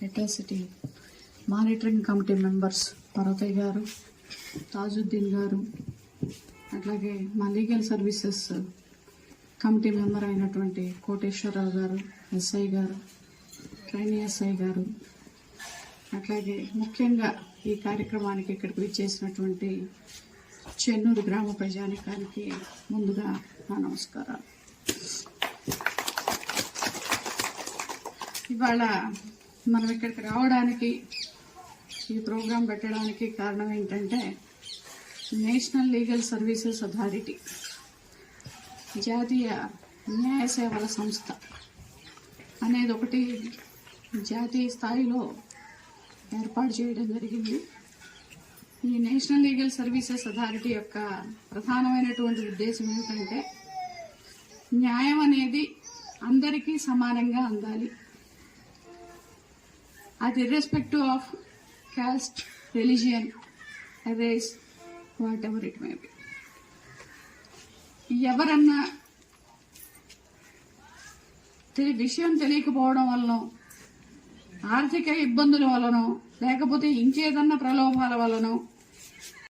Atrocity monitoring committee members Parvatayya గారు తాజుద్దీన్ గారు అట్లాగే మా లీగల్ సర్వీసెస్ కమిటీ మెంబర్ అయినటువంటి కోటేశ్వరరావు గారు ఎస్ఐ గారు ట్రైనీ ఎస్ఐ గారు అట్లాగే ముఖ్యంగా ఈ కార్యక్రమానికి ఇక్కడికి విచ్చేసినటువంటి చెన్నూరు గ్రామ ప్రజానికానికి ముందుగా నా నమస్కారాలు. ఇవాళ మనం ఇక్కడికి రావడానికి ఈ ప్రోగ్రాం పెట్టడానికి కారణం ఏంటంటే నేషనల్ లీగల్ సర్వీసెస్ అథారిటీ జాతీయ న్యాయ సేవల సంస్థ అనేది ఒకటి జాతీయ స్థాయిలో ఏర్పాటు చేయడం జరిగింది. ఈ నేషనల్ లీగల్ సర్వీసెస్ అథారిటీ యొక్క ప్రధానమైనటువంటి ఉద్దేశం ఏంటంటే న్యాయం అనేది అందరికీ సమానంగా అందాలి. అది irrespective of caste religion race whatever it may be ఎవరన్నా తెలి- విషయం తెలియకపోవడం వలన ఆర్థిక ఇబ్బందుల వలనో లేకపోతే ఇంకేదన్నా ప్రలోభాల వలనో